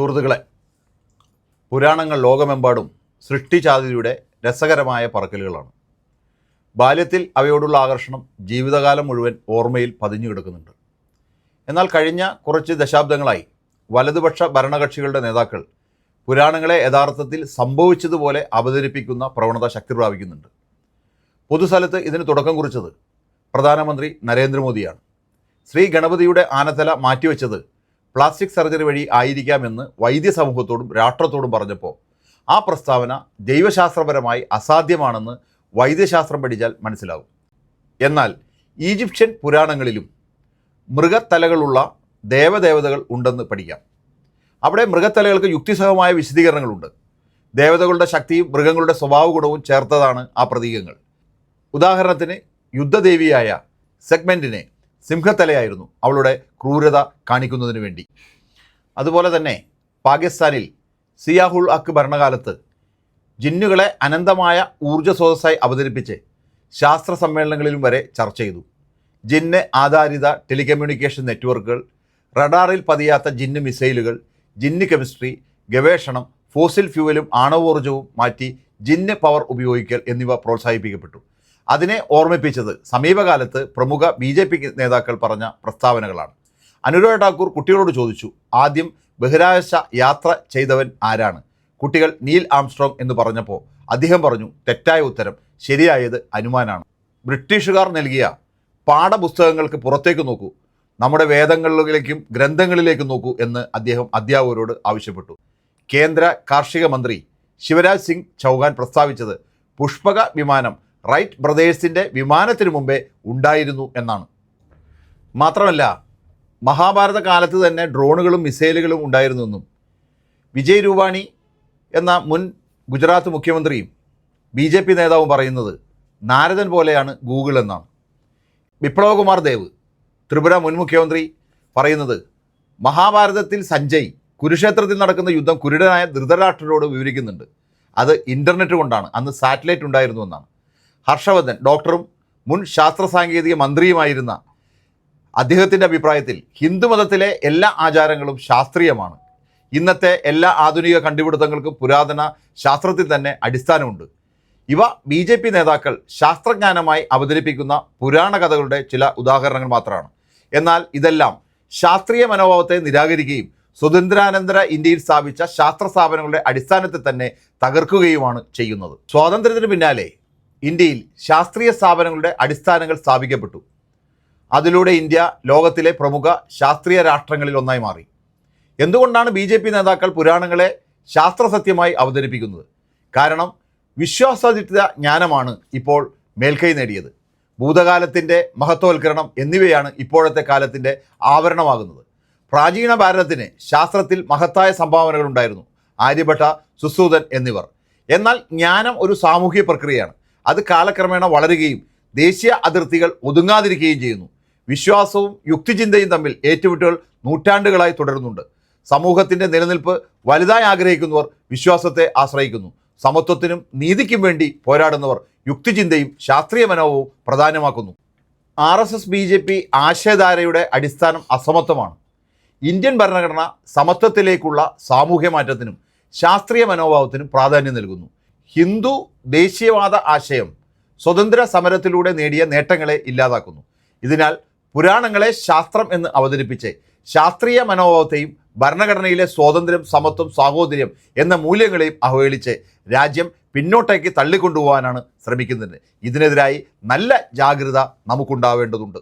സുഹൃത്തുക്കളെ പുരാണങ്ങൾ ലോകമെമ്പാടും സൃഷ്ടിചാതിരിയുടെ രസകരമായ പറക്കലുകളാണ്. ബാല്യത്തിൽ അവയോടുള്ള ആകർഷണം ജീവിതകാലം മുഴുവൻ ഓർമ്മയിൽ പതിഞ്ഞു കിടക്കുന്നുണ്ട്. എന്നാൽ കഴിഞ്ഞ കുറച്ച് ദശാബ്ദങ്ങളായി വലതുപക്ഷ ഭരണകക്ഷികളുടെ നേതാക്കൾ പുരാണങ്ങളെ യഥാർത്ഥത്തിൽ സംഭവിച്ചതുപോലെ അവതരിപ്പിക്കുന്ന പ്രവണത ശക്തി പ്രാപിക്കുന്നുണ്ട്. പൊതുസ്ഥലത്ത് ഇതിന് തുടക്കം കുറിച്ചത് പ്രധാനമന്ത്രി നരേന്ദ്രമോദിയാണ്. ശ്രീ ഗണപതിയുടെ ആനത്തല മാറ്റിവെച്ചത് പ്ലാസ്റ്റിക് സർജറി വഴി ആയിരിക്കാമെന്ന് വൈദ്യ സമൂഹത്തോടും രാഷ്ട്രത്തോടും പറഞ്ഞപ്പോൾ ആ പ്രസ്താവന ദൈവശാസ്ത്രപരമായി അസാധ്യമാണെന്ന് വൈദ്യശാസ്ത്രം പഠിച്ചാൽ മനസ്സിലാവും. എന്നാൽ ഈജിപ്ഷ്യൻ പുരാണങ്ങളിലും മൃഗത്തലകളുള്ള ദേവദേവതകൾ ഉണ്ടെന്ന് പഠിക്കാം. അവിടെ മൃഗത്തലകൾക്ക് യുക്തിസഹമായ വിശദീകരണങ്ങളുണ്ട്. ദേവതകളുടെ ശക്തിയും മൃഗങ്ങളുടെ സ്വഭാവ ഗുണവും ചേർത്തതാണ് ആ പ്രതീകങ്ങൾ. ഉദാഹരണത്തിന് യുദ്ധദേവിയായ സെഗ്മെന്റിനെ സിംഹത്തലയായിരുന്നു അവളുടെ ക്രൂരത കാണിക്കുന്നതിന് വേണ്ടി. അതുപോലെ തന്നെ പാകിസ്ഥാനിൽ സിയാഹുൾ അക്ക് ഭരണകാലത്ത് ജിന്നുകളെ അനന്തമായ ഊർജ സ്രോതസ്സായി അവതരിപ്പിച്ച് ശാസ്ത്ര സമ്മേളനങ്ങളിലും വരെ ചർച്ച ചെയ്തു. ജിന്ന് ആധാരിത ടെലികമ്മ്യൂണിക്കേഷൻ നെറ്റ്വർക്കുകൾ റഡാറിൽ പതിയാത്ത ജിന്ന് മിസൈലുകൾ ജിന്ന് കെമിസ്ട്രി ഗവേഷണം ഫോസിൽ ഫ്യൂവലും ആണവോർജവും മാറ്റി ജിന്ന് പവർ ഉപയോഗിക്കൽ എന്നിവ പ്രോത്സാഹിപ്പിക്കപ്പെട്ടു. അതിനെ ഓർമ്മിപ്പിച്ചത് സമീപകാലത്ത് പ്രമുഖ ബി ജെ പി നേതാക്കൾ പറഞ്ഞ പ്രസ്താവനകളാണ്. അനുരാഗ് ഠാക്കൂർ കുട്ടികളോട് ചോദിച്ചു ആദ്യം ബഹിരാകാശ യാത്ര ചെയ്തവൻ ആരാണ്? കുട്ടികൾ നീൽ ആംസ്ട്രോങ് എന്ന് പറഞ്ഞപ്പോൾ അദ്ദേഹം പറഞ്ഞു തെറ്റായ ഉത്തരം ശരിയായത് അനുമാനാണ്. ബ്രിട്ടീഷുകാർ നൽകിയ പാഠപുസ്തകങ്ങൾക്ക് പുറത്തേക്ക് നോക്കൂ നമ്മുടെ വേദങ്ങളിലേക്കും ഗ്രന്ഥങ്ങളിലേക്കും നോക്കൂ എന്ന് അദ്ദേഹം അധ്യാപകരോട് ആവശ്യപ്പെട്ടു. കേന്ദ്ര കാർഷിക മന്ത്രി ശിവരാജ് സിംഗ് ചൗഹാൻ പ്രസ്താവിച്ചത് പുഷ്പക വിമാനം റൈറ്റ് ബ്രദേഴ്സിന്റെ വിമാനത്തിന് മുമ്പേ ഉണ്ടായിരുന്നു എന്നാണ്. മാത്രമല്ല മഹാഭാരത കാലത്ത് തന്നെ ഡ്രോണുകളും മിസൈലുകളും ഉണ്ടായിരുന്നെന്നും വിജയ് രൂപാണി എന്ന മുൻ ഗുജറാത്ത് മുഖ്യമന്ത്രിയും ബി ജെ പി നേതാവും പറയുന്നത് നാരദൻ പോലെയാണ് ഗൂഗിൾ എന്നാണ്. വിപ്ലവകുമാർ ദേവ് ത്രിപുര മുൻ മുഖ്യമന്ത്രി പറയുന്നത് മഹാഭാരതത്തിൽ സഞ്ജയ് കുരുക്ഷേത്രത്തിൽ നടക്കുന്ന യുദ്ധം കുരുടനായ ധൃതരാഷ്ട്രരോട് വിവരിക്കുന്നുണ്ട്. അത് ഇന്റർനെറ്റ് കൊണ്ടാണ് അന്ന് സാറ്റലൈറ്റ് ഉണ്ടായിരുന്നു എന്നാണ്. ഹർഷവർദ്ധൻ ഡോക്ടറും മുൻ ശാസ്ത്ര സാങ്കേതിക മന്ത്രിയുമായിരുന്ന അദ്ദേഹത്തിന്റെ അഭിപ്രായത്തിൽ ഹിന്ദുമതത്തിലെ എല്ലാ ആചാരങ്ങളും ശാസ്ത്രീയമാണ്. ഇന്നത്തെ എല്ലാ ആധുനിക കണ്ടുപിടുത്തങ്ങൾക്കും പുരാതന ശാസ്ത്രത്തിൽ തന്നെ അടിസ്ഥാനമുണ്ട്. ഇവ ബി ജെ പി നേതാക്കൾ ശാസ്ത്രജ്ഞാനമായി അവതരിപ്പിക്കുന്ന പുരാണ കഥകളുടെ ചില ഉദാഹരണങ്ങൾ മാത്രമാണ്. എന്നാൽ ഇതെല്ലാം ശാസ്ത്രീയ മനോഭാവത്തെ നിരാകരിക്കുകയും സ്വതന്ത്രാനന്തര ഇന്ത്യയിൽ സ്ഥാപിച്ച ശാസ്ത്ര സ്ഥാപനങ്ങളുടെ അടിസ്ഥാനത്തിൽ തന്നെ തകർക്കുകയുമാണ് ചെയ്യുന്നത്. സ്വാതന്ത്ര്യത്തിന് പിന്നാലെ ഇന്ത്യയിൽ ശാസ്ത്രീയ സ്ഥാപനങ്ങളുടെ അടിസ്ഥാനങ്ങൾ സ്ഥാപിക്കപ്പെട്ടു. അതിലൂടെ ഇന്ത്യ ലോകത്തിലെ പ്രമുഖ ശാസ്ത്രീയ രാഷ്ട്രങ്ങളിൽ ഒന്നായി മാറി. എന്തുകൊണ്ടാണ് ബി ജെ പി നേതാക്കൾ പുരാണങ്ങളെ ശാസ്ത്രസത്യമായി അവതരിപ്പിക്കുന്നത്? കാരണം വിശ്വാസാധിഷ്ഠിത ജ്ഞാനമാണ് ഇപ്പോൾ മേൽക്കൈ നേടിയത്. ഭൂതകാലത്തിന്റെ മഹത്വവൽക്കരണം എന്നിവയാണ് ഇപ്പോഴത്തെ കാലത്തിന്റെ ആവരണമാകുന്നത്. പ്രാചീന ഭാരതത്തിന് ശാസ്ത്രത്തിൽ മഹത്തായ സംഭാവനകളുണ്ടായിരുന്നു ആര്യഭട്ട സുസൂതൻ എന്നിവർ. എന്നാൽ ജ്ഞാനം ഒരു സാമൂഹ്യ പ്രക്രിയയാണ്. അത് കാലക്രമേണ വളരുകയും ദേശീയ അതിർത്തികൾ ഒതുങ്ങാതിരിക്കുകയും ചെയ്യുന്നു. വിശ്വാസവും യുക്തിചിന്തയും തമ്മിൽ ഏറ്റുമുട്ടുകൾ നൂറ്റാണ്ടുകളായി തുടരുന്നുണ്ട്. സമൂഹത്തിന്റെ നിലനിൽപ്പ് വലുതായി ആഗ്രഹിക്കുന്നവർ വിശ്വാസത്തെ ആശ്രയിക്കുന്നു. സമത്വത്തിനും നീതിക്കും വേണ്ടി പോരാടുന്നവർ യുക്തിചിന്തയും ശാസ്ത്രീയ മനോവും പ്രധാനമാക്കുന്നു. R S S B J P ആശയധാരയുടെ അടിസ്ഥാനം അസമത്വമാണ്. ഇന്ത്യൻ ഭരണഘടന സമത്വത്തിലേക്കുള്ള സാമൂഹ്യ മാറ്റത്തിനും ശാസ്ത്രീയ മനോഭാവത്തിനും പ്രാധാന്യം നൽകുന്നു. ഹിന്ദു ദേശീയവാദ ആശയം സ്വതന്ത്ര സമരത്തിലൂടെ നേടിയ നേട്ടങ്ങളെ ഇല്ലാതാക്കുന്നു. ഇതിനാൽ പുരാണങ്ങളെ ശാസ്ത്രം എന്ന് അവതരിപ്പിച്ച് ശാസ്ത്രീയ മനോഭാവത്തെയും ഭരണഘടനയിലെ സ്വാതന്ത്ര്യം സമത്വം സാഹോദര്യം എന്ന മൂല്യങ്ങളെയും അവഹേളിച്ച് രാജ്യം പിന്നോട്ടേക്ക് തള്ളിക്കൊണ്ടുപോകാനാണ് ശ്രമിക്കുന്നത്. ഇതിനെതിരായി നല്ല ജാഗ്രത നമുക്കുണ്ടാവേണ്ടതുണ്ട്.